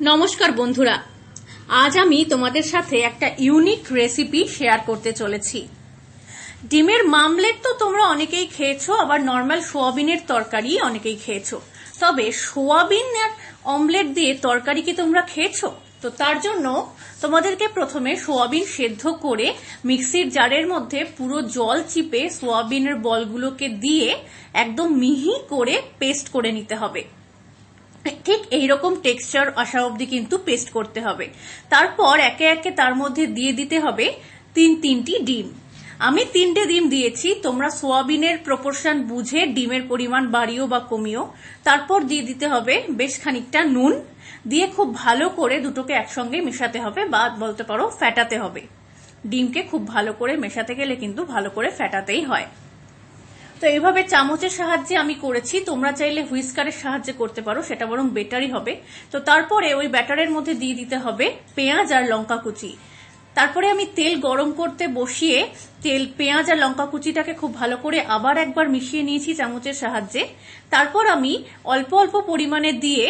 নমস্কার বন্ধুরা। আজ আমি তোমাদের সাথে একটা ইউনিক রেসিপি শেয়ার করতে চলেছি। ডিমের মামলেট তো তোমরা অনেকেই খেয়েছো, আবার নর্মাল সোয়াবিনের তরকারি অনেকেই খেয়েছো। তবে সোয়াবিন আর অমলেট দিয়ে তরকারি কি তোমরা খেয়েছো? তো তার জন্য তোমাদেরকে প্রথমে সোয়াবিন সেদ্ধ করে মিক্সির জারের মধ্যে পুরো জল চিপে সোয়াবিনের বলগুলোকে দিয়ে একদম মিহি করে পেস্ট করে নিতে হবে। ঠিক এইরকম টেক্সচার আসা অবধি কিন্তু পেস্ট করতে হবে। তারপর একে একে তার মধ্যে দিয়ে দিতে হবে তিন তিনটি ডিম। আমি তিনটে ডিম দিয়েছি, তোমরা সোয়াবিনের প্রপোর্শন বুঝে ডিমের পরিমাণ বাড়িও বা কমিও। তারপর দিয়ে দিতে হবে বেশ খানিকটা নুন। দিয়ে খুব ভালো করে দুটোকে একসঙ্গে মেশাতে হবে বা বলতে পারো ফ্যাটাতে হবে। ডিমকে খুব ভালো করে মেশাতে গেলে কিন্তু ভালো করে ফ্যাটাতেই হয়। তো এইভাবে চামচের সাহায্যে আমি করেছি। তোমরা চাইলে হুইস্কারের সাহায্যে করতে পারো, সেটা বরং বেটারই হবে। তো তারপরে ওই ব্যাটারের মধ্যে দিয়ে দিতে হবে পেঁয়াজ আর লঙ্কা কুচি। তারপরে আমি তেল গরম করতে বসিয়ে তেল, পেঁয়াজ আর লঙ্কা কুচিটাকে খুব ভালো করে আবার একবার মিশিয়ে নিয়েছি চামচের সাহায্যে। তারপর আমি অল্প অল্প পরিমাণে দিয়ে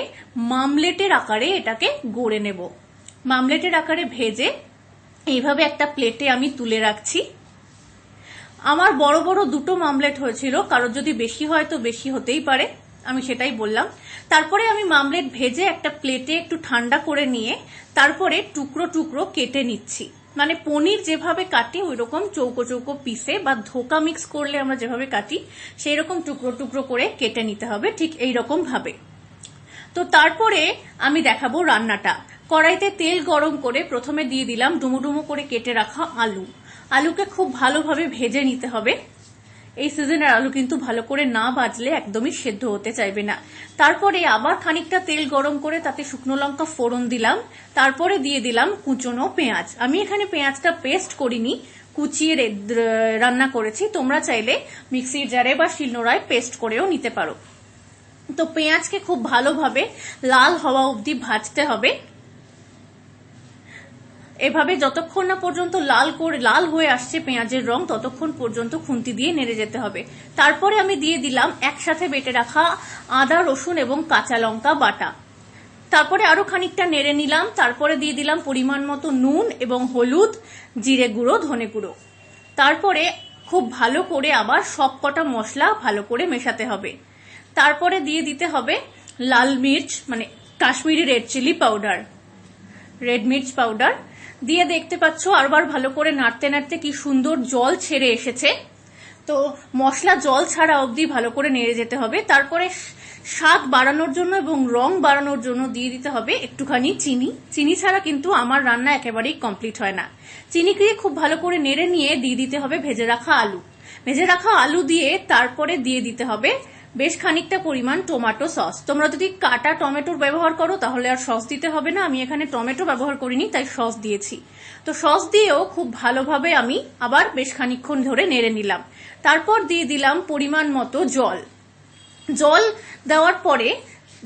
মামলেটের আকারে এটাকে গড়ে নেব। মামলেটের আকারে ভেজে এইভাবে একটা প্লেটে আমি তুলে রাখছি। আমার বড় বড় দুটো মামলেট হয়েছিল, কারোর যদি বেশি হয় তো বেশি হতেই পারে, আমি সেটাই বললাম। তারপরে আমি মামলেট ভেজে একটা প্লেটে একটু ঠান্ডা করে নিয়ে তারপরে টুকরো টুকরো কেটে নিচ্ছি। মানে পনির যেভাবে কাটি ওই রকম চৌকো চৌকো পিসে বা ধোকা মিক্স করলে আমরা যেভাবে কাটি সেই রকম টুকরো টুকরো করে কেটে নিতে হবে, ঠিক এই রকম ভাবে। তো তারপরে আমি দেখাবো রান্নাটা। কড়াইতে তেল গরম করে প্রথমে দিয়ে দিলাম ডুমো ডুমো করে কেটে রাখা আলু। আলুকে খুব ভালোভাবে ভেজে নিতে হবে। এই সিজনের আলু কিন্তু ভালো করে না বাজলে একদমই সেদ্ধ হতে চাইবে না। তারপরে আবার খানিকটা তেল গরম করে তাতে শুকনো লঙ্কা ফোড়ন দিলাম। তারপরে দিয়ে দিলাম কুচনো পেঁয়াজ। আমি এখানে পেঁয়াজটা পেস্ট করিনি, কুচিয়ে রান্না করেছি। তোমরা চাইলে মিক্সির জারে বা শিলনোড়ায় পেস্ট করেও নিতে পারো। তো পেঁয়াজকে খুব ভালোভাবে লাল হওয়া অবধি ভাজতে হবে। এভাবে যতক্ষণ না পর্যন্ত লাল করে লাল হয়ে আসছে পেঁয়াজের রং, ততক্ষণ পর্যন্ত খুন্তি দিয়ে নেড়ে যেতে হবে। তারপরে আমি দিয়ে দিলাম একসাথে বেটে রাখা আদা, রসুন এবং কাঁচা লঙ্কা বাটা। তারপরে আরও খানিকটা নেড়ে নিলাম। তারপরে দিয়ে দিলাম পরিমাণ মতো নুন এবং হলুদ, জিরে গুঁড়ো, ধনে গুঁড়ো। তারপরে খুব ভালো করে আবার সব কটা মশলা ভালো করে মেশাতে হবে। তারপরে দিয়ে দিতে হবে লাল মির্চ মানে Kashmiri red chilli powder. Red মির্চ পাউডার। দিয়ে দেখতে পাচ্ছ আরবার ভালো করে নাড়তে নাড়তে কি সুন্দর জল ছেড়ে এসেছে। তো মশলা জল ছাড়া অবধি ভালো করে নেড়ে যেতে হবে। তারপরে স্বাদ বাড়ানোর জন্য এবং রং বাড়ানোর জন্য দিয়ে দিতে হবে একটুখানি চিনি। চিনি ছাড়া কিন্তু আমার রান্না একেবারেই কমপ্লিট হয় না। চিনি দিয়ে খুব ভালো করে নেড়ে নিয়ে দিয়ে দিতে হবে ভেজে রাখা আলু। ভেজে রাখা আলু দিয়ে তারপরে দিয়ে দিতে হবে বেশ খানিকটা পরিমাণ টমেটো সস তোমরা যদি কাটা টমেটোর ব্যবহার করো, তাহলে আর সস দিতে হবে না। আমি এখানে টমেটো ব্যবহার করিনি, তাই সস দিয়েছি। তো সস দিয়েও খুব ভালোভাবে আমি আবার বেশ খানিক্ষণ ধরে নেড়ে নিলাম। তারপর দিয়ে দিলাম পরিমাণ মতো জল। জল দেওয়ার পরে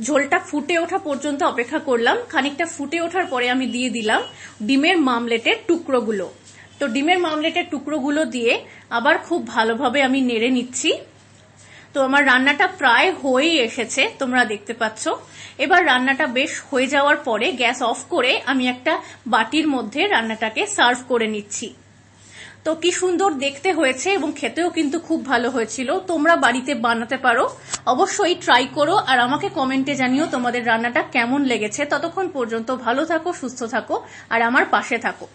ঝোলটা ফুটে ওঠা পর্যন্ত অপেক্ষা করলাম। খানিকটা ফুটে ওঠার পরে আমি দিয়ে দিলাম ডিমের মামলেটের টুকরোগুলো। তো ডিমের মামলেটের টুকরোগুলো দিয়ে আবার খুব ভালোভাবে আমি নেড়ে নিচ্ছি। তো আমার রান্নাটা প্রায় হয়েই এসেছে, তোমরা দেখতে পাচ্ছ। এবার রান্নাটা বেশ হয়ে যাওয়ার পরে গ্যাস অফ করে আমি একটা বাটির মধ্যে রান্নাটাকে সার্ভ করে নিচ্ছি। তো কি সুন্দর দেখতে হয়েছে এবং খেতেও কিন্তু খুব ভালো হয়েছিল। তোমরা বাড়িতে বানাতে পারো। অবশ্যই ট্রাই করো আর আমাকে কমেন্টে জানিও তোমাদের রান্নাটা কেমন লেগেছে। ততক্ষণ পর্যন্ত ভালো থাকো, সুস্থ থাকো আর আমার পাশে থাকো।